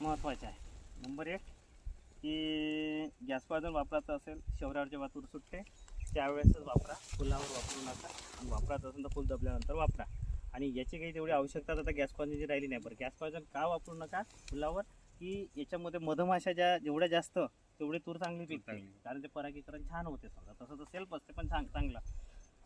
महत्त्वाचे आहे. नंबर एक की गॅस पाजून वापरायचं असेल शौर्यावर जेव्हा तूर सुटते त्यावेळेसच वापरा. फुलावर वापरू नका. आणि वापरायचं असेल तर फुल दबल्यानंतर वापरा. आणि याची काही तेवढी आवश्यकता आता गॅस पाजूनची राहिली नाही. बरं गॅस पाजून का वापरू नका? फुलावर की याच्यामध्ये मधमाशा ज्या जेवढ्या जास्त तेवढी तूर चांगली पिकते. कारण ते परागीकरण छान होते समजा. तसं तर सेल्फ असते पण चांग चांगलं.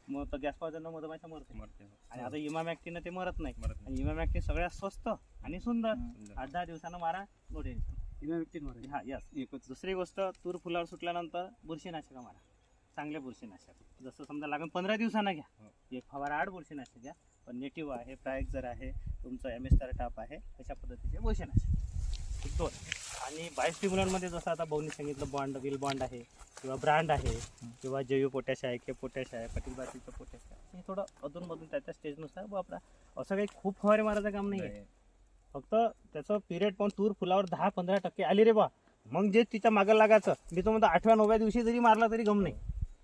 मग तर गॅस पाजून मधमाशा मरते मरते आणि आता इमामॅक्टीनं ते मरत नाही. मरत नाही. आणि इमामॅक्टी सगळ्यात स्वस्त आणि सुंदर. सुंदर. आठ दहा दिवसानं मारा नो टेन्शन हा यस एकच. दुसरी गोष्ट तूर फुलावर सुटल्यानंतर बुरशीनाशक मारा. चांगले बुरशीनाशक. जसं समजा लागेल पंधरा दिवसानं घ्या. हो. एक फवारा आठ बुरशीनाशक घ्या. पण नेटिव्ह आहे प्रायक्झर आहे तुमचं एम एस टाप आहे अशा पद्धतीचे बुरशीनाशक. दोन. आणि बायोस्टिम्युलंटमध्ये जसं आता भाऊनी सांगितलं बॉन्ड विल बॉन्ड आहे किंवा ब्रँड आहे किंवा जैव पोटॅश आहे के पोटॅश आहे पटील बाटीचं पोटॅश आहे हे थोडं अधूनमधून त्या त्या स्टेजनुसार वापरा असं काही खूप फवारे मारायचं काम नाही. आहे. फक्त त्याचं पिरियड पण तूर फुलावर दहा पंधरा टक्के आली रे बा मग जे तिच्या मागं लागायचं मी तो म्हणतो आठव्या नवव्या दिवशी जरी मारला तरी गम नाही.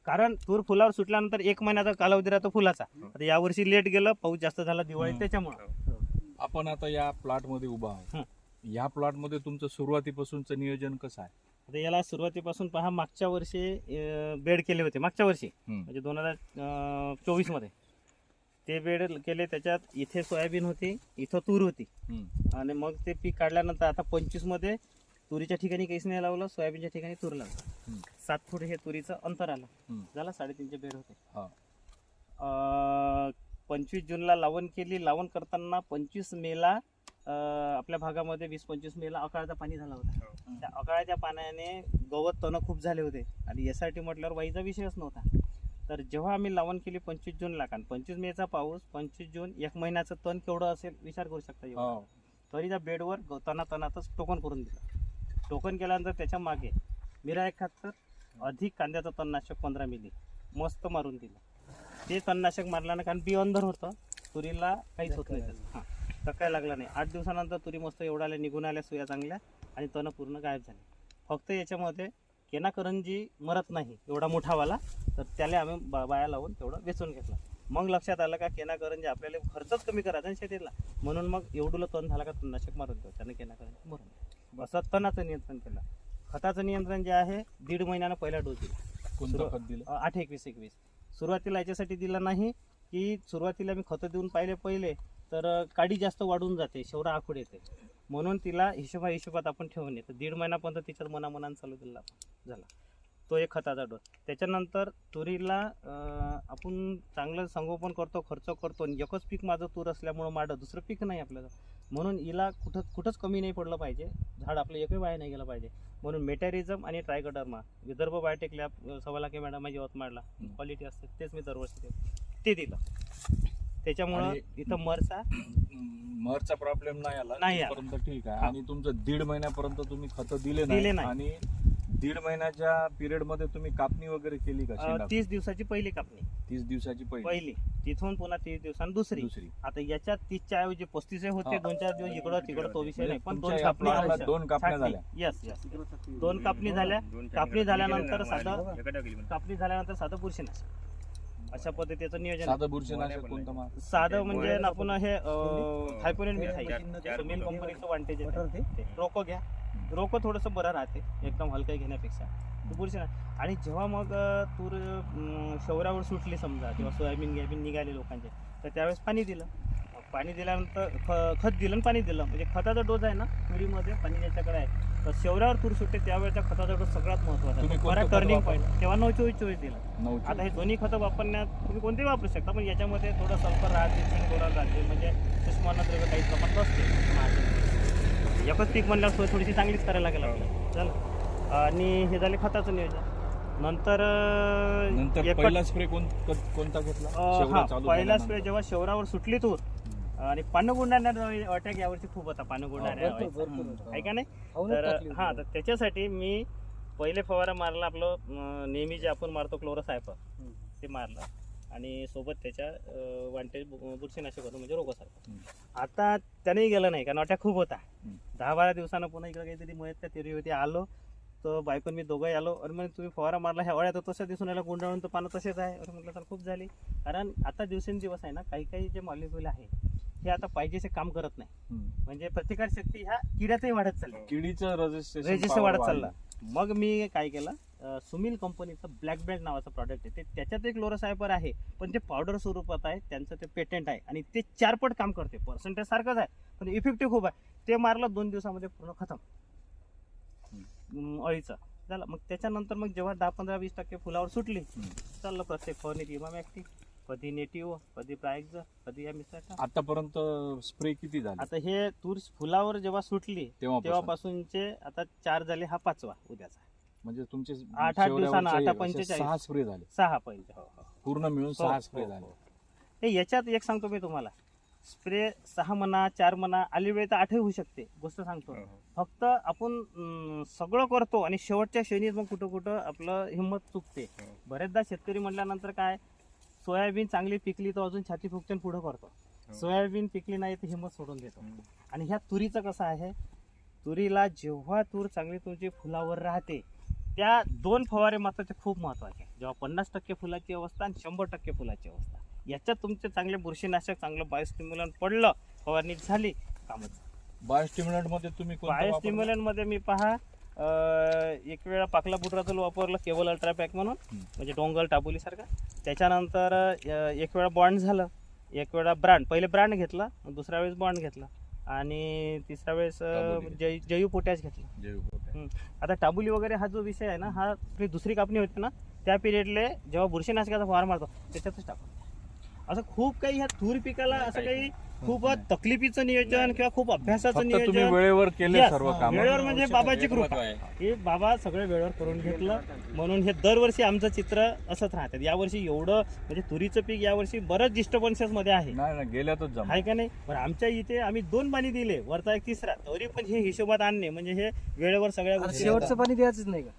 कारण तूर फुलावर सुटल्यानंतर एक महिन्याचा कालावधी राहतो फुलाचा. आता यावर्षी लेट गेलं पाऊस जास्त झाला दिवाळी. त्याच्यामुळं. आपण आता या प्लॉटमध्ये उभा. आहोत. या प्लॉटमध्ये तुमचं सुरुवातीपासूनचं नियोजन कसं आहे आता याला सुरुवातीपासून पहा मागच्या वर्षी अं, बेड केले होते मागच्या वर्षी. म्हणजे दोन हजार चोवीसमध्ये ते बेड केले त्याच्यात इथे सोयाबीन होती इथं तूर होती. आणि मग ते पीक काढल्यानंतर आता पंचवीसमध्ये तुरीच्या ठिकाणी काहीच नाही लावलं सोयाबीनच्या ठिकाणी तूर लावलं. सात फूट हे तुरीचं अंतर आलं. झाला साडेतीनचे बेड होते हा. पंचवीस जूनला लावण केली लावण करताना पंचवीस मेला आपल्या भागामध्ये वीस पंचवीस मेला अकाळाचं पाणी झालं होतं हो. त्या अकाळाच्या पाण्याने गवत तण खूप झाले होते आणि यासाठी म्हटल्यावर वाईचा विषयच नव्हता तर जेव्हा आम्ही लावण केली पंचवीस जूनला कारण पंचवीस मेचा पाऊस पंचवीस जून एक महिन्याचं तण केवढं असेल विचार करू शकता. हो. तरी त्या बेडवर गवताना तणातच टोकन करून दिलं टोकन केल्यानंतर त्याच्यामागे मिरा एकाहत्तर अधिक कांद्याचं तणनाशक पंधरा मिली मस्त मारून दिलं ते तणनाशक मारल्यानं कारण बी अंधर होतं तुरीला काहीच होत नाही. हां काय लागला नाही. आठ दिवसानंतर तुरी मस्त एवढ्याला निघून आल्या सुया चांगल्या आणि तण पूर्ण गायब झाले. फक्त याच्यामध्ये केनाकरंजी मरत नाही एवढा मोठावाला तर त्याला आम्ही बा बाया लावून तेवढं वेचून घेतलं. मग लक्षात आलं का केनाकरंजी आपल्याला खर्चच कमी करायचा आणि शेतीला म्हणून मग एवढूला तण झाला का तणनाशक मारून देऊ त्यानं केनाकरंजी मरून द्यावं. असं तणाचं नियंत्रण केलं. खताचं नियंत्रण जे आहे दीड महिन्यानं पहिला डोस दिला. खत दिलं? आठ एकवीस एकवीस. सुरुवातीला याच्यासाठी दिला नाही की सुरुवातीला मी खतं देऊन पाहिले पहिले. तर काडी जास्त वाढून जाते शेवडा आखूड येते. म्हणून तिला हिशोबा हिशोबात आपण ठेवून येतो. दीड महिन्यापर्यंत तिच्यात मनामनानं चालू दिला झाला. तो एक खताचा डोस. त्याच्यानंतर तुरीला आपण चांगलं संगोपन करतो खर्च करतो आणि एकच पीक माझं तूर असल्यामुळं माडं दुसरं पीक नाही आपल्याला. म्हणून हिला कुठं कुठंच कमी नाही पडलं पाहिजे. झाड आपलं एकही वाया नाही गेलं पाहिजे. म्हणून मेटॅरिझम आणि ट्रायगडर्मा विदर्भ बायोटेक लॅब सवालाके मॅडम माझी यवतमाळला. क्वालिटी असते तेच मी दरवर्षी ते दिलं. त्याच्यामुळं आणि- इथं मरचा मरचा प्रॉब्लेम नाही आला नाही आला. ठीक आहे हा. आणि तुमचं दीड महिन्यापर्यंत तुम्ही खत दिले दिले नाही. आणि दीड महिन्याच्या पिरियडमध्ये तुम्ही कापणी वगैरे केली का अं? तीस दिवसाची पहिली कापणी तीस दिवसाची पहिली पहिली तिथून पुन्हा तीस दिवसांनी दुसरी दुसरी आता याच्यात तीसच्या ऐवजी पस्तीस होते हा. दोन चार दिवस इकडं तिकडं तो विषय नाही पण तुमच्या दोन या कापणी प्लॉटला. दोन कापण्या. झाल्या यस यस दोन कापणी झाल्या कापणी झाल्यानंतर साधं-. कापणी झाल्यानंतर साधं बुरशीनाशक अशा पद्धतीचं नियोजन आहे. साधं बुरशीनाशक कोणतं मार साधं म्हणजे आपण हे चार- मिठाई मिनिटं. कंपनीचं वांटेज आहे ते. रोको घ्या. रोको थोडंसं बरं राहते. एकदम हलकं घेण्यापेक्षा. बुरशी नाही आणि जेव्हा मग अं, तूर अं, शौरावर सुटली समजा किंवा सोयाबीन गियाबीन निघाले लोकांचे तर त्यावेळेस पाणी दिलं. पाणी दिल्यानंतर ख- खत दिलं आणि पाणी दिलं. म्हणजे खताचा डोस आहे ना तुरीमध्ये पाणी ज्याच्याकडे आहे. तर शौरावर तूर सुटते त्यावेळेचा खताचा डोस सगळ्यात महत्त्वाचा तुम्ही. कोणतं बरा खत टर्निंग? पॉईंट तेव्हा नऊ चोवीस चोवीस दिला. नऊ आता हे दोन्ही खतं वापरण्यात तुम्ही कोणतेही वापरू शकता पण याच्यामध्ये थोडं सल्फर राहते झिंक राहते म्हणजे सुष्मानद्रव्य काही प्रमाणात असते. एकच पीक म्हणल्यावर सोय थोडीशी चांगलीच करायला लागेल आपल्याला. झालं आणि हे झाले खताचं नियोजन. नंतर अं, नंतर एक पहिला स्प्रे कोणता घेतला? अं, शेवगा हा चालू पहिला झाल्यानंतर. स्प्रे जेव्हा शहरावर सुटली तूर आणि पानगुंडाण्या अटॅक यावर्षी खूप होता पानगुंडाण्या आहे का नाही? तर हा तर त्याच्यासाठी मी पहिले फवारा मारला आपलं नेहमी जे आपण मारतो क्लोरोसायपर ते मारलं. आणि सोबत त्याच्या वांटेज बुरशीनाशक होतं म्हणजे रोगासारखं. आता त्यानेही गेलं नाही कारण अटॅक खूप होता. दहा बारा दिवसानं पुन्हा इकडे काहीतरी मयत त्या तेरी होती आलो. तर बायकोन मी दोघंही आलो. आणि मग तुम्ही फवारा मारला ह्या वळ्यात तसं दिसून आला गुंडाळून तर पानं तसेच आहे. असं म्हटलं तर खूप झाली. कारण आता दिवसेंदिवस आहे ना काही काही जे मॉलिक्युल आहे हे आता पाहिजेसे काम करत नाही. म्हणजे प्रतिकार शक्ती ह्या किड्यातही वाढत चालली. किडीचं रजिस्ट्रेशन रेजिस्टर वाढत चालला. मग मी काय केलं? सुमिल कंपनीचं ब्लॅक बेल्ट नावाचं प्रॉडक्ट आहे. ते त्याच्यात एक लोरोसायपर आहे. पण ते पावडर स्वरूपात आहे. त्यांचं ते पेटंट आहे. आणि ते चारपट काम करते. पर्सेंटेज सारखंच आहे. पण इफेक्टिव्ह खूप आहे. ते मारलं दोन दिवसामध्ये पूर्ण खतम. अळीचं. झालं. मग त्याच्यानंतर मग जेव्हा दहा पंधरा वीस टक्के फुलावर सुटली चाललं प्रत्येक फवारणीत इमाम ऍक्टिव्ह कधी नेटिव्ह कधी प्रायक्झ कधी या मिसळचा आतापर्यंत स्प्रे किती झाले? आता हे तूर फुलावर जेव्हा सुटली तेव्हा तेव्हापासूनचे आता चार झाले हा पाचवा उद्याचा. म्हणजे तुमचे आठ- आठ दिवसानं, आठ पंचेचाळीस. सहा स्प्रे झाले. सहा पहिले हो हो. पूर्ण मिळून हो, सहा स्प्रे हो. झाले. हे याच्यात एक सांगतो मी तुम्हाला. स्प्रे सहा म्हणा चार म्हणा आली वेळ तर आठही होऊ शकते. गोष्ट सांगतो. फक्त आपण अं, सगळं करतो आणि शेवटच्या श्रेणीत मग कुठं कुठं आपलं हिंमत चुकते बरेचदा शेतकरी म्हटल्यानंतर काय सोयाबीन चांगली पिकली तर अजून छाती फुगते पुढं करतो. सोयाबीन पिकली नाही तर हिंमत सोडून देतो. आणि ह्या तुरीचं कसं आहे? तुरीला जेव्हा तूर चांगली तुमची फुलावर राहते त्या दोन फवारे मात्र ते खूप महत्त्वाचे आहे. जेव्हा पन्नास टक्के फुलाची अवस्था आणि शंभर टक्के फुलाची अवस्था. याच्यात तुमचे चांगले बुरशीनाशक चांगलं बायोस्टिम्युलन पडलं फवारणी झाली कामच बायोस्टिम्युलंटमध्ये तुम्ही कोणतं वापरलं? बायोस्टिम्युलनमध्ये मी पहा एक वेळा पाकला बुटरातून वापरलं केवल अल्ट्रा पॅक म्हणून. म्हणजे डोंगल टाबोली सारखा त्याच्यानंतर एक वेळा बॉन्ड झालं एक वेळा ब्रँड पहिले ब्रँड घेतला दुसऱ्या वेळेस बॉन्ड घेतला आणि तिसऱ्या वेळेस. जय जयू पोटॅश घेतलं. आता टाबुली वगैरे हा जो विषय आहे ना हा दुसरी कापणी होते ना त्या पिरियडले जेव्हा बुरशीनाशकाचा फवार मारतो त्याच्यातच टाकतो असं खूप काही ह्या तूर पिकाला असं काही खूप तकलिफीचं नियोजन किंवा खूप अभ्यासाचं फक्त तुम्ही नियोजन वेळेवर केले Yes, सर्व काम. वेळेवर म्हणजे बाबाची कृपा. हे बाबा सगळं वेळेवर करून घेतलं. म्हणून हे दरवर्षी आमचं चित्र असंच राहतात यावर्षी एवढं म्हणजे तुरीचं पीक यावर्षी बरंच डिस्टर्बन्सेस मध्ये आहे. नाही नाही गेल्यातच जमा आहे का नाही? पण आमच्या इथे आम्ही दोन पाणी दिले. वरचा एक तिसरा. तरी पण हे हिशोबात आणणे. म्हणजे हे वेळेवर सगळ्या गोष्टी शेवटचं पाणी द्यायचंच नाही का?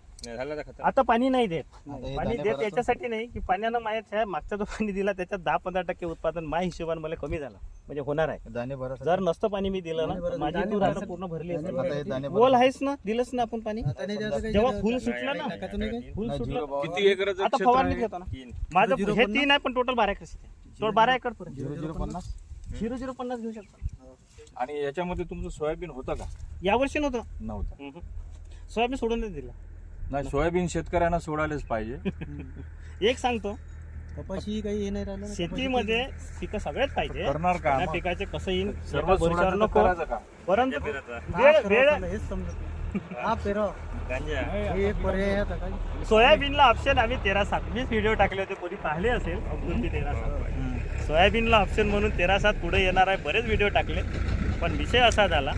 आता पाणी नाही देत. आता हे पाणी देत याच्यासाठी नाही की पाण्यानं माहीत आहे मागचा जो पाणी दिला त्याच्यात दहा पंधरा टक्के उत्पादन माझ्या हिशोबाने मला कमी झालं. म्हणजे होणार आहे. दाणे भरासाठी. जर नसतं पाणी मी दिलं ना माझी तूर आता पूर्ण भरली आता हे असते दाणे बोल. आहेस ना दिलंच ना आपण पाणी? जेव्हा फुल. सुटलं ना. नाही? फुल नाही, सुटलं. झिरो भाव. किती एकराचं आता क्षेत्र फवारणी? घेतो ना. माझं हे? तीन आहे पण टोटल बारा एकर शेती आहे. टोटल बारा एकर पुरे झिरो झिरो पन्नास? झिरो झिरो पन्नास घेऊ शकतो. आणि याच्यामध्ये तुमचं सोयाबीन होतं का? यावर्षी नव्हतं. नव्हतं. सोयाबीन सोडून नाही दिलं. नाही सोयाबीन शेतकऱ्यांना सोडायलाच पाहिजे. एक सांगतो. कपाशी काही हे नाही राहिलं ना. शेतीमध्ये पिकं सगळ्यात पाहिजे. करणार का पिकाचे कसं येईल सर्व सोडायचं तर नको. करायचं का? परंतु हा, वेळ पेराव वेळ चाललं, हेच समजत नाही. हा पेराव. हे एक पर्याय आहे आता काय सोयाबीनला ऑप्शन आम्ही तेरा सात. मीच व्हिडिओ टाकले होते कोणी पाहिले असेल? अब्दुलची तेरा सात. सोयाबीनला ऑप्शन म्हणून तेरा सात पुढे येणार आहे. बरेच व्हिडिओ टाकले. पण विषय असा झाला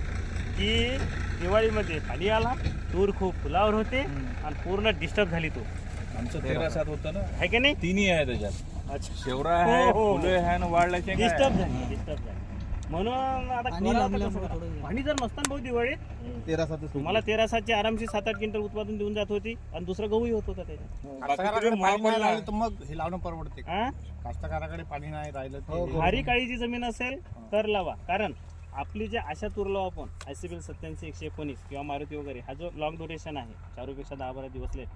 की दिवाळीमध्ये पाणी आला. तूर खूप फुलावर होते आणि पूर्ण डिस्टर्ब झाली तूर आमचं तेरा सात होतं ना. आहे की नाही? तिन्ही आहे त्याच्यात. अच्छा. शेवरा आहे हो, हो. फुले आहे आणि वाढल्याचे डिस्टर्ब? झाली डिस्टर्ब झाली. म्हणून आता पाणी करावं लागल्यामुळे कसं करावं? थोडं- पाणी जर नसतं भाऊ दिवाळीत तेरा सातच तुम्हाला तेरा सातची आरामशी सात आठ क्विंटल उत्पादन देऊन जात होती आणि दुसरं गहूही होत होता त्याच्यात. कास्तकाराकडे पाणी नाही राहिलं. तर मग हे लावणं परवडते. हा कास्तकाराकडे पाणी नाही राहिलं हो, ते. हो. भारी काळीची जमीन असेल तर लावा. कारण आपली जे आशा तुरलो आपण आय सी बी सत्याऐंशी एकशे एकोणीस किंवा मारुती वगैरे हा जो लॉंग ड्युरेशन आहे चारूपेक्षा दहा बारा दिवस लेट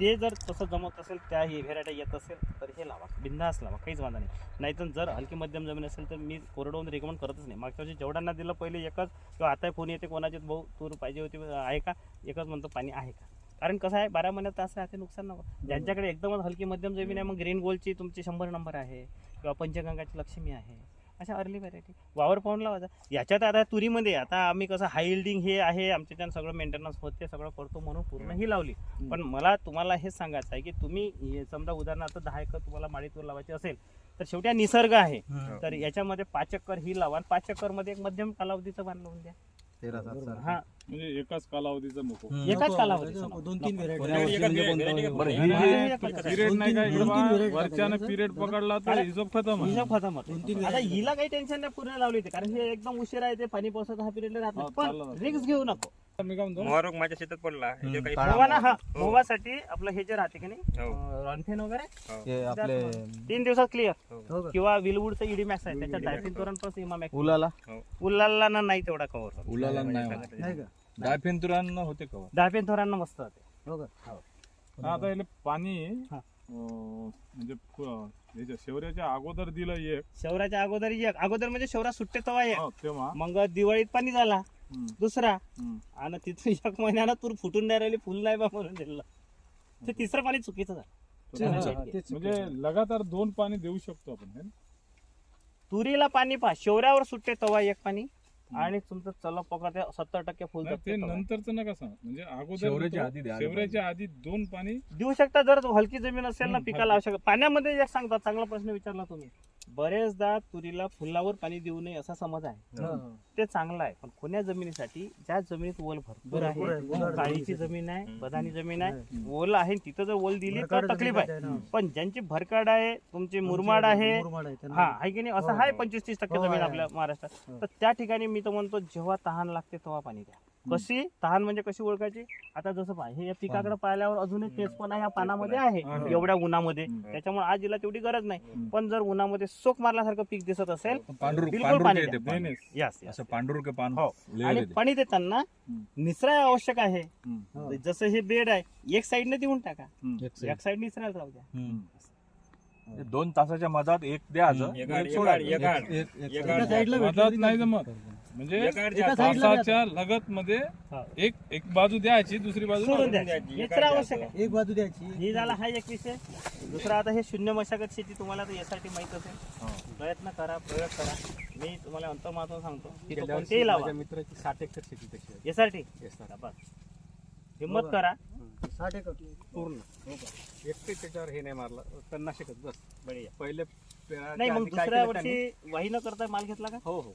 ते जर तसं जमत असेल त्याही व्हेरायटी येत असेल तर हे लावा बिंदास लावा काहीच वांधा नाही. नाहीतर जर हलकी मध्यम जमीन असेल तर मी कोरडवून रेकमेंड करतच नाही. मागच्या वर्षी जेवढ्यांना दिलं पहिले एकच किंवा आता फोन येते कोणाची भाऊ तूर पाहिजे होती आहे का? एकच म्हणतो पाणी आहे का? कारण कसं आहे बारा महिन्यात असं ते नुकसान नको ज्यांच्याकडे एकदमच हलकी मध्यम जमीन आहे मग ग्रीन गोल्डची तुमची शंभर नंबर आहे किंवा पंचगंगाची लक्ष्मी आहे अशा अर्ली व्हरायटी वावर पाहून लावायचा याच्यात आता तुरीमध्ये आता आम्ही कसं हाय इल्डिंग हे आहे आमच्या त्यानं सगळं मेंटेनन्स होते सगळं करतो म्हणून पूर्ण ही लावली. पण मला तुम्हाला हेच सांगायचं आहे की तुम्ही हे समजा उदाहरणार्थ दहा एकर तुम्हाला माळी तूर लावायची असेल तर शेवटी हा निसर्ग आहे. तर याच्यामध्ये पाच एकर ही लावा आणि पाच एकरमध्ये एक मध्यम कालावधीचं बांध लावून द्या. तेरा सात चालेल. हा म्हणजे एकाच कालावधीचा नको हम्म. एकाच कालावधीचं नको. दोन तीन नको. व्हेरायटी बरं जी एकच आहे. पिरियड नाही काय वरच्यानं. पिरियड पकडला तर हिशोब खतम आहे. हिशोब खतम आता. हिला काही टेन्शन नाही पूर्ण लावली होती कारण हे एकदम उशिरा येते पाणी पावसाचा हा पिरियड राहत. हा, पण ना. रिक्स घेऊ नको मी काय म्हणतो? मोहरोग माझ्या शेतात पडला. ह्याच्यावर काही काळा मोवा ना हा मोवासाठी आपलं हे जे राहते की नाही हो. अं, वगैरे हे. आपले तीन दिवसात क्लिअर हो. का? किंवा विलवूडचं इडी मॅक्स आहे त्याच्यात डायफिन तोरण पण इमा मॅक्स उलाला? उल्लाला ना नाही तेवढा कव्हर उलाला नाही होत. नाही का? डायफेन्थुरान होते का डायफिन तोरांना मस्त होते. हो का? आता याला पाणी हा. अं, म्हणजे याच्या शेवऱ्याच्या अगोदर दिलं एक. शहराच्या अगोदर एक. अगोदर म्हणजे शहरात सुट्टे तवा एक. हो, तेव्हा. मग दिवाळीत पाणी झाला. दुसरा. आणि तिथून एक महिन्यानं तूर फुटून नाही राहिली फुल नाही बा म्हणून दिलं. ते तिसरं पाणी चुकीचं झालं. म्हणजे लगातार दोन पाणी देऊ शकतो आपण है ना? तुरीला पाणी पहा शेवऱ्यावर सुट्टे तवा एक पाणी आणि तुमचं चला पकडते सत्तर टक्के फुल नाही, ते तवा. नंतरच नका सांग. म्हणजे अगोदर शेवऱ्याच्या तो- आधी शेवऱ्याच्या आधी दोन पाणी देऊ शकता जर हलकी जमीन असेल ना हम्म, पिकाला आवश्यक. पाण्यामध्ये एक सांगता चांगला प्रश्न विचारला तुम्ही. बरेचदा तुरीला फुलावर पाणी देऊ नये असा समज आहे. ते चांगलं आहे पण कोण्या जमिनीसाठी ज्या जमिनीत ओल भरपूर आहे, काळीची जमीन आहे. बदानी जमीन आहे ओल आहे तिथं जर ओल दिली तर तकलीफ आहे. पण ज्यांची भरकाड आहे तुमची मुरमाड आहे. हा आहे की नाही असं हो, आहे हो. पंचवीस तीस टक्के हो, जमीन आपल्या. महाराष्ट्रात. तर त्या ठिकाणी मी तर म्हणतो जेव्हा तहान लागते तेव्हा पाणी द्या कशी तहान म्हणजे कशी ओळखायची आता जसं पहा हे या पिकाकडे पाहिल्यावर अजून एक तेच पण ह्या पानामध्ये आहे. एवढ्या उन्हामध्ये. त्याच्यामुळे आज हिला तेवढी गरज नाही. पण जर उन्हामध्ये सोक मारल्यासारखं पीक दिसत असेल पांढरू बिलकुल पाणी द्या. असं पांढरू के पान हो. आणि. पाणी देताना हम्म. निसरा आवश्यक आहे हम्म. जसं हे बेड आहे एक साईडने देऊन टाका हम्म. एक साईड निसरायला राहू द्या हम्म. दोन तासाच्या मधात एक द्यायचं मधात नाही. जमत. म्हणजे तासाच्या लगत मध्ये हा. एक एक बाजू द्यायची दुसरी बाजू सोडून नाही. द्यायची. द्यायची. हेच तर आवश्यक आहे. एक बाजू द्यायची. ही झाला हा एक विषय दुसरा आता हे शून्य मशागत शेती तुम्हाला तर यासाठी माहीत असेल. प्रयत्न करा प्रयोग करा. मी तुम्हाला अंतर्मातून सांगतो. की तो कोणतेही लावा. मित्राची साठ एकर शेती तशी sir. हिंमत बघा. करा. साठ एकर. पूर्ण. एकटे त्याच्यावर हे नाही मारलं. तणनाशकच बस. बढिया. पहिले नाही मग दुसऱ्या? वर्षी वाही न करता माल घेतला का? हो हो.